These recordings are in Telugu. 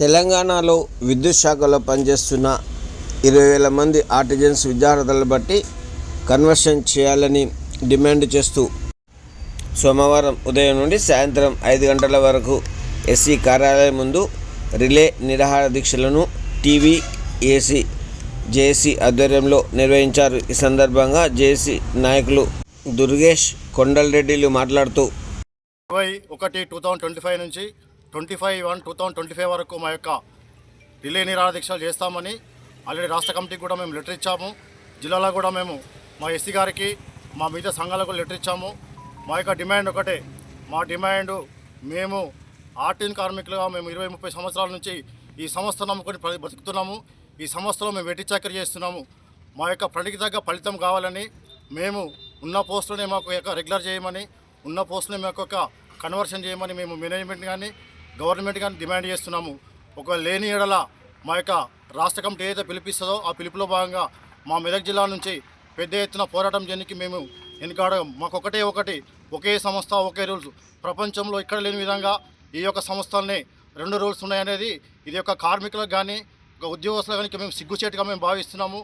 తెలంగాణలో విద్యుత్ శాఖలో పనిచేస్తున్న ఇరవై వేల మంది ఆర్టిజన్స్ విద్యార్థులను బట్టి కన్వర్షన్ చేయాలని డిమాండ్ చేస్తూ సోమవారం ఉదయం నుండి సాయంత్రం ఐదు గంటల వరకు ఎస్సీ కార్యాలయం ముందు రిలే నిరాహార దీక్షలను టీవీ ఏసీ జేసీ ఆధ్వర్యంలో నిర్వహించారు. ఈ సందర్భంగా జేసీ నాయకులు దుర్గేష్ కొండలరెడ్డిలు మాట్లాడుతూ ఇరవై ఒకటి టూ థౌజండ్ ట్వంటీ ఫైవ్ నుంచి twenty five one two thousand twenty five వరకు మా యొక్క రిలే నిరాహార దీక్షలు చేస్తామని ఆల్రెడీ రాష్ట్ర కమిటీకి కూడా మేము లెటర్ ఇచ్చాము. జిల్లాలో కూడా మేము మా ఎస్సీ గారికి మా మిగతా సంఘాలకు కూడా లెటర్ ఇచ్చాము. మా యొక్క డిమాండ్ ఒకటే. మా డిమాండ్ మేము ఆర్టీన్ కార్మికులుగా మేము ఇరవై ముప్పై సంవత్సరాల నుంచి ఈ సంస్థను నమ్ముకొని బతుకుతున్నాము ఈ సంస్థలో మేము వెట్టి చాకరీ చేస్తున్నాము. మా యొక్క పనికి తగ్గ ఫలితం కావాలని మేము ఉన్న పోస్టులోనే మాకు యొక్క రెగ్యులర్ చేయమని ఉన్న పోస్టుని మాకు యొక్క కన్వర్షన్ చేయమని మేము మేనేజ్మెంట్ కానీ గవర్నమెంట్ కానీ డిమాండ్ చేస్తున్నాము. ఒక లేని ఎడల మా యొక్క రాష్ట్ర కమిటీ ఏదైతే పిలిపిస్తుందో ఆ పిలుపులో భాగంగా మా మెదక్ జిల్లా నుంచి పెద్ద ఎత్తున పోరాటం చేయడానికి మేము వెనుకాడ మాకు ఒకటే ఒకటి ఒకే సంస్థ ఒకే రూల్స్. ప్రపంచంలో ఇక్కడ లేని విధంగా ఈ యొక్క సంస్థల్ని రెండు రూల్స్ ఉన్నాయనేది ఇది యొక్క కార్మికులకు కానీ ఒక ఉద్యోగస్తులకు కానీ మేము సిగ్గుచేటుగా మేము భావిస్తున్నాము.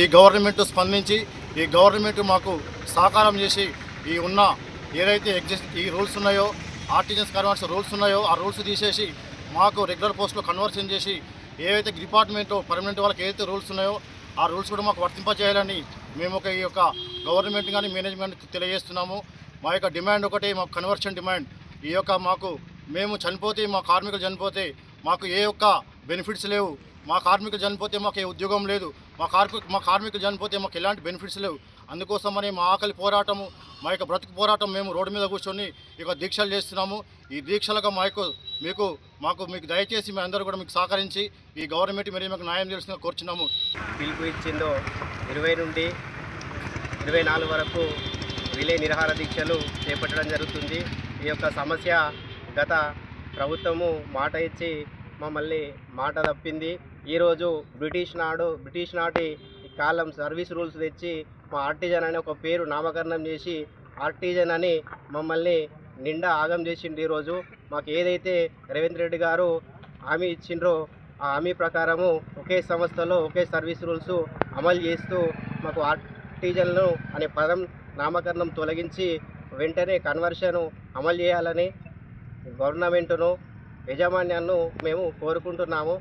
ఈ గవర్నమెంట్ స్పందించి ఈ గవర్నమెంట్ మాకు సహకారం చేసి ఈ ఉన్న ఏదైతే ఎగ్జిస్ట్ ఈ రూల్స్ ఉన్నాయో ఆర్టీజన్స్ కన్వర్స్ రూల్స్ ఉన్నాయో ఆ రూల్స్ తీసేసి మాకు రెగ్యులర్ పోస్టులో కన్వర్షన్ చేసి ఏవైతే డిపార్ట్మెంట్ పర్మనెంట్ వాళ్ళకి ఏదైతే రూల్స్ ఉన్నాయో ఆ రూల్స్ కూడా మాకు వర్తింపజేయాలని మేము ఒక ఈ యొక్క గవర్నమెంట్ కానీ మేనేజ్మెంట్ తెలియజేస్తున్నాము. మా యొక్క డిమాండ్ ఒకటి మాకు కన్వర్షన్ డిమాండ్. ఈ యొక్క మాకు మేము చనిపోతే మా కార్మికులు చనిపోతే మాకు ఏ ఒక్క బెనిఫిట్స్ లేవు. మా కార్మికులు చనిపోతే మాకు ఏ ఉద్యోగం లేదు. మా కార్మికు మా కార్మికులు చనిపోతే మాకు ఎలాంటి బెనిఫిట్స్ లేవు. అందుకోసమని మా ఆకలి పోరాటము మా యొక్క బ్రతుకు పోరాటం మేము రోడ్డు మీద కూర్చొని ఈ యొక్క దీక్షలు చేస్తున్నాము. ఈ దీక్షలకు మా యొక్క మీకు మాకు మీకు దయచేసి మీ అందరూ కూడా మీకు సహకరించి ఈ గవర్నమెంట్ మీద మాకు న్యాయం చేసిన కోరుచున్నాము. పిలుపు ఇచ్చిందో ఇరవై నుండి ఇరవై నాలుగు వరకు విలే నిరహార దీక్షలు చేపట్టడం జరుగుతుంది. ఈ యొక్క సమస్య గత ప్రభుత్వము మాట ఇచ్చి మమ్మల్ని మాట తప్పింది. ఈరోజు బ్రిటిష్ నాడు బ్రిటిష్ నాటి కాలం సర్వీస్ రూల్స్ తెచ్చి మా ఆర్టిజన్ అనే ఒక పేరు నామకరణం చేసి ఆర్టిజన్ అని మమ్మల్ని నిండా ఆగం చేసిండు ఈరోజు. మాకు ఏదైతే రేవంత్ రెడ్డి గారు హామీ ఇచ్చిండ్రో ఆ హామీ ప్రకారము ఒకే సంస్థలో ఒకే సర్వీస్ రూల్స్ అమలు చేస్తూ మాకు ఆర్టిజన్లు అనే పదం నామకరణం తొలగించి వెంటనే కన్వర్షన్ అమలు చేయాలని గవర్నమెంట్ను యజమాన్యాన్ని మేము కోరుకుంటున్నాము.